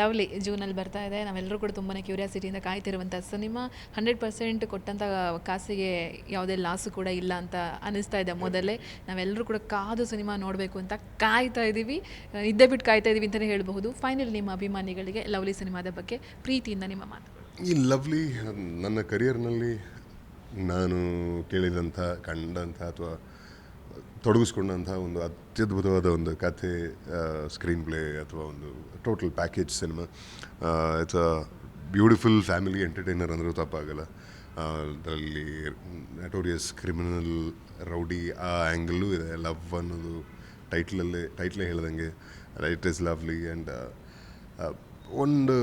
Lovely, ಜೂನಲ್ಲಿ ಬರ್ತಾ ಇದೆ. ನಾವೆಲ್ಲರೂ ಕೂಡ ತುಂಬಾ ಕ್ಯೂರಿಯಾಸಿಟಿಯಿಂದ ಕಾಯ್ತಿರುವಂಥ ಸಿನಿಮಾ. ಹಂಡ್ರೆಡ್ ಪರ್ಸೆಂಟ್ ಕೊಟ್ಟಂಥ ಕಾಸಿಗೆ ಯಾವುದೇ ಲಾಸು ಕೂಡ ಇಲ್ಲ ಅಂತ ಅನಿಸ್ತಾ ಇದೆ ಮೊದಲೇ. ನಾವೆಲ್ಲರೂ ಕೂಡ ಕಾದು ಸಿನಿಮಾ ನೋಡಬೇಕು ಅಂತ ಕಾಯ್ತಾ ಇದ್ದೀವಿ ಇದ್ದೇ ಬಿಟ್ಟು ಕಾಯ್ತಾ ಇದ್ದೀವಿ ಅಂತಲೇ ಹೇಳಬಹುದು. ಫೈನಲ್ ನಿಮ್ಮ ಅಭಿಮಾನಿಗಳಿಗೆ ಲವ್ಲಿ ಸಿನಿಮಾದ ಬಗ್ಗೆ ಪ್ರೀತಿಯಿಂದ ನಿಮ್ಮ ಮಾತು. ಈ ಲವ್ಲಿ, ನನ್ನ ಕರಿಯರ್ನಲ್ಲಿ ನಾನು ಕೇಳಿದಂಥ, ಕಂಡಂಥ ಅಥವಾ ತೊಡಗಿಸ್ಕೊಂಡಂಥ ಒಂದು ಅತ್ಯದ್ಭುತವಾದ ಒಂದು ಕಥೆ ಸ್ಕ್ರೀನ್ ಪ್ಲೇ ಅಥವಾ ಒಂದು total package cinema it's a beautiful family entertainer ಅಂದರೂ ತಪ್ಪಾಗಲ್ಲ. ಅದರಲ್ಲಿ ನೆಟೋರಿಯಸ್ ಕ್ರಿಮಿನಲ್ ರೌಡಿ ಆ ಆ್ಯಂಗಲ್ಲು ಇದೆ. ಲವ್ ಅನ್ನೋದು ಟೈಟ್ಲಲ್ಲೇ ಟೈಟ್ಲೇ ಹೇಳ್ದಂಗೆ. ಇಟ್ ಇಸ್ ಲವ್ಲಿ ಆ್ಯಂಡ್ ಒಂದು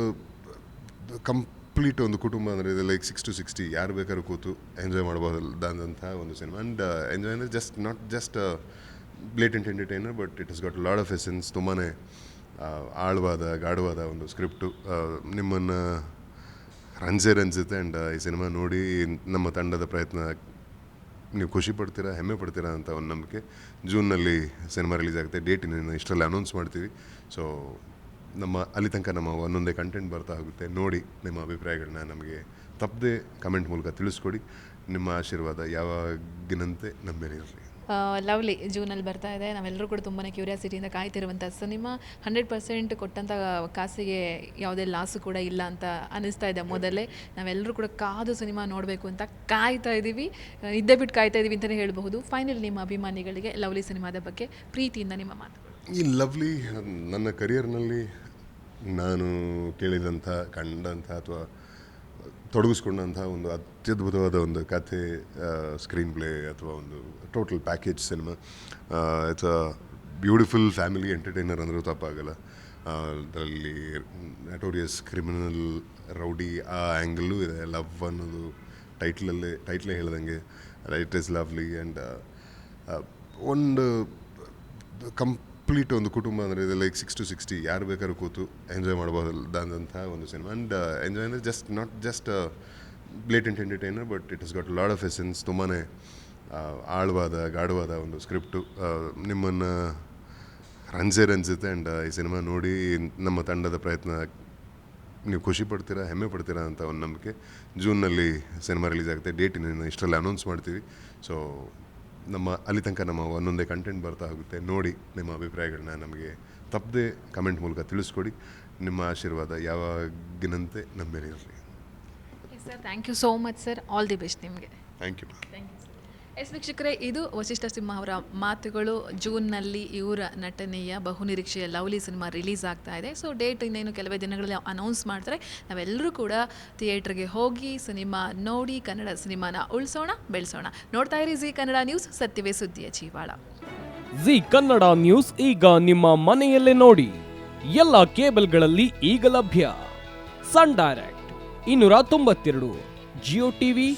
ಕಂಪ್ಲೀಟ್ ಒಂದು ಕುಟುಂಬ ಅಂದರೆ ಇದು ಲೈಕ್ ಸಿಕ್ಸ್ ಟು ಸಿಕ್ಸ್ಟಿ ಯಾರು ಬೇಕಾದ್ರೂ ಕೂತು ಎಂಜಾಯ್ ಮಾಡ್ಬೋದಾದಂಥ ಒಂದು ಸಿನಿಮಾ ಆ್ಯಂಡ್ ಎಂಜಾಯ್ ಅಂದರೆ just not just blatant entertainer but it is got lot of essence ತುಂಬಾ ಆಳವಾದ, ಗಾಢವಾದ ಒಂದು ಸ್ಕ್ರಿಪ್ಟು ನಿಮ್ಮನ್ನು ರಂಜೆ ರಂಜುತ್ತೆ. ಆ್ಯಂಡ್ ಈ ಸಿನಿಮಾ ನೋಡಿ ನಮ್ಮ ತಂಡದ ಪ್ರಯತ್ನ ನೀವು ಖುಷಿ ಪಡ್ತೀರಾ, ಹೆಮ್ಮೆ ಪಡ್ತೀರಾ ಅಂತ ಒಂದು ನಂಬಿಕೆ. ಜೂನ್ನಲ್ಲಿ ಸಿನಿಮಾ ರಿಲೀಸ್ ಆಗುತ್ತೆ. ಡೇಟ್ ಇಷ್ಟರಲ್ಲಿ ಅನೌನ್ಸ್ ಮಾಡ್ತೀವಿ. ಸೊ ನಮ್ಮ ಅಲ್ಲಿ ತನಕ ನಮ್ಮ ಒಂದೊಂದೇ ಕಂಟೆಂಟ್ ಬರ್ತಾ ಹೋಗುತ್ತೆ. ನೋಡಿ ನಿಮ್ಮ ಅಭಿಪ್ರಾಯಗಳನ್ನ ನಮಗೆ ತಪ್ಪದೆ ಕಮೆಂಟ್ ಮೂಲಕ ತಿಳಿಸ್ಕೊಡಿ. ನಿಮ್ಮ ಆಶೀರ್ವಾದ ಯಾವಾಗಿನಂತೆ ನಮ್ಮ ಇರಲಿ. ಲವ್ಲಿ, ಜೂನಲ್ಲಿ ಬರ್ತಾ ಇದೆ. ನಾವೆಲ್ಲರೂ ಕೂಡ ತುಂಬಾ ಕ್ಯೂರಿಯಾಸಿಟಿಯಿಂದ ಕಾಯ್ತಿರುವಂಥ ಸಿನಿಮಾ ಹಂಡ್ರೆಡ್ ಪರ್ಸೆಂಟ್ ಕೊಟ್ಟಂಥ ಕಾಸಿಗೆ ಯಾವುದೇ ಲಾಸು ಕೂಡ ಇಲ್ಲ ಅಂತ ಅನಿಸ್ತಾ ಇದೆ ಮೊದಲೇ. ನಾವೆಲ್ಲರೂ ಕೂಡ ಕಾದು ಸಿನಿಮಾ ನೋಡಬೇಕು ಅಂತ ಕಾಯ್ತಾ ಇದ್ದೀವಿ ಇದ್ದೇ ಬಿಟ್ಟು ಕಾಯ್ತಾ ಇದ್ದೀವಿ ಅಂತಲೇ ಹೇಳಬಹುದು. ಫೈನಲ್ ನಿಮ್ಮ ಅಭಿಮಾನಿಗಳಿಗೆ ಲವ್ಲಿ ಸಿನಿಮಾದ ಬಗ್ಗೆ ಪ್ರೀತಿಯಿಂದ ನಿಮ್ಮ ಮಾತು. ಈ ಲವ್ಲಿ, ನನ್ನ ಕರಿಯರ್ನಲ್ಲಿ ನಾನು ಕೇಳಿದಂಥ, ಕಂಡಂಥ ಅಥವಾ ತೊಡಗಿಸ್ಕೊಂಡಂಥ ಒಂದು ಅತ್ಯದ್ಭುತವಾದ ಒಂದು ಕಥೆ ಸ್ಕ್ರೀನ್ ಪ್ಲೇ ಅಥವಾ ಒಂದು total package cinema it's a beautiful family entertainer ಅಂದರೂ ತಪ್ಪಾಗಲ್ಲ. ಅದರಲ್ಲಿ ನೆಟೋರಿಯಸ್ ಕ್ರಿಮಿನಲ್ ರೌಡಿ ಆ ಆ್ಯಂಗಲ್ಲೂ ಇದೆ. ಲವ್ ಅನ್ನೋದು ಟೈಟ್ಲಲ್ಲೇ ಟೈಟ್ಲೇ ಹೇಳ್ದಂಗೆ. ಇಟ್ ಇಸ್ ಲವ್ಲಿ ಆ್ಯಂಡ್ ಒಂದು ಕಂಪ್ಲೀಟ್ ಒಂದು ಕುಟುಂಬ ಅಂದರೆ ಇದು ಲೈಕ್ ಸಿಕ್ಸ್ ಟು ಸಿಕ್ಸ್ಟಿ ಯಾರು ಬೇಕಾದ್ರೂ ಕೂತು ಎಂಜಾಯ್ ಮಾಡ್ಬೋದಾದಂಥ ಒಂದು ಸಿನಿಮಾ ಆ್ಯಂಡ್ ಎಂಜಾಯ್ ಅಂದರೆ just not just blatant entertainer but it is got lot of essence ತುಂಬಾ ಆಳವಾದ, ಗಾಢವಾದ ಒಂದು ಸ್ಕ್ರಿಪ್ಟು ನಿಮ್ಮನ್ನು ರಂಜೆ ರಂಜುತ್ತೆ ಆ್ಯಂಡ್ ಈ ಸಿನಿಮಾ ನೋಡಿ ನಮ್ಮ ತಂಡದ ಪ್ರಯತ್ನ ನೀವು ಖುಷಿ ಪಡ್ತೀರಾ, ಹೆಮ್ಮೆ ಪಡ್ತೀರಾ ಅಂತ ಒಂದು ನಂಬಿಕೆ. ಜೂನ್ನಲ್ಲಿ ಸಿನಿಮಾ ರಿಲೀಸ್ ಆಗುತ್ತೆ. ಡೇಟ್ ಇಷ್ಟರಲ್ಲಿ ಅನೌನ್ಸ್ ಮಾಡ್ತೀವಿ. ಸೊ ನಮ್ಮ ಅಲ್ಲಿ ತನಕ ನಮ್ಮ ಒಂದೊಂದೇ ಕಂಟೆಂಟ್ ಬರ್ತಾ ಹೋಗುತ್ತೆ. ನೋಡಿ ನಿಮ್ಮ ಅಭಿಪ್ರಾಯಗಳನ್ನ ನಮಗೆ ತಪ್ಪದೆ ಕಮೆಂಟ್ ಮೂಲಕ ತಿಳಿಸ್ಕೊಡಿ. ನಿಮ್ಮ ಆಶೀರ್ವಾದ ಯಾವಾಗಿನಂತೆ ನಮ್ಮ ಮೇಲೆ ಇರಲಿ sir thank you so much sir all the best ನಿಮಗೆ ಥ್ಯಾಂಕ್ ಯು ಎಸ್ ವೀಕ್ಷಕರೇ, ಇದು ವಶಿಷ್ಠ ಸಿಂಹ ಅವರ ಮಾತುಗಳು. ಜೂನ್ನಲ್ಲಿ ಇವರ ನಟನೆಯ ಬಹುನಿರೀಕ್ಷೆಯ ಲವ್ಲಿ ಸಿನಿಮಾ ರಿಲೀಸ್ ಆಗ್ತಾ ಇದೆ. ಸೊ, ಡೇಟ್ ಇನ್ನೇನು ಕೆಲವೇ ದಿನಗಳಲ್ಲಿ ಅನೌನ್ಸ್ ಮಾಡ್ತಾರೆ. ನಾವೆಲ್ಲರೂ ಕೂಡ ಥಿಯೇಟ್ರಿಗೆ ಹೋಗಿ ಸಿನಿಮಾ ನೋಡಿ ಕನ್ನಡ ಸಿನಿಮಾನ ಉಳಿಸೋಣ, ಬೆಳೆಸೋಣ. ನೋಡ್ತಾ ಇರಿ ಜಿ ಕನ್ನಡ ನ್ಯೂಸ್, ಸತ್ಯವೇ ಸುದ್ದಿಯ ಜೀವಾಳ ಜಿ ಕನ್ನಡ ನ್ಯೂಸ್ ಈಗ ನಿಮ್ಮ ಮನೆಯಲ್ಲೇ ನೋಡಿ. ಎಲ್ಲ ಕೇಬಲ್ಗಳಲ್ಲಿ ಈಗ ಲಭ್ಯ. ಸನ್ ಡೈರೆಕ್ಟ್, ಇನ್ನೂರ ತೊಂಬತ್ತೆರಡು, ಜಿಯೋ ಟಿವಿ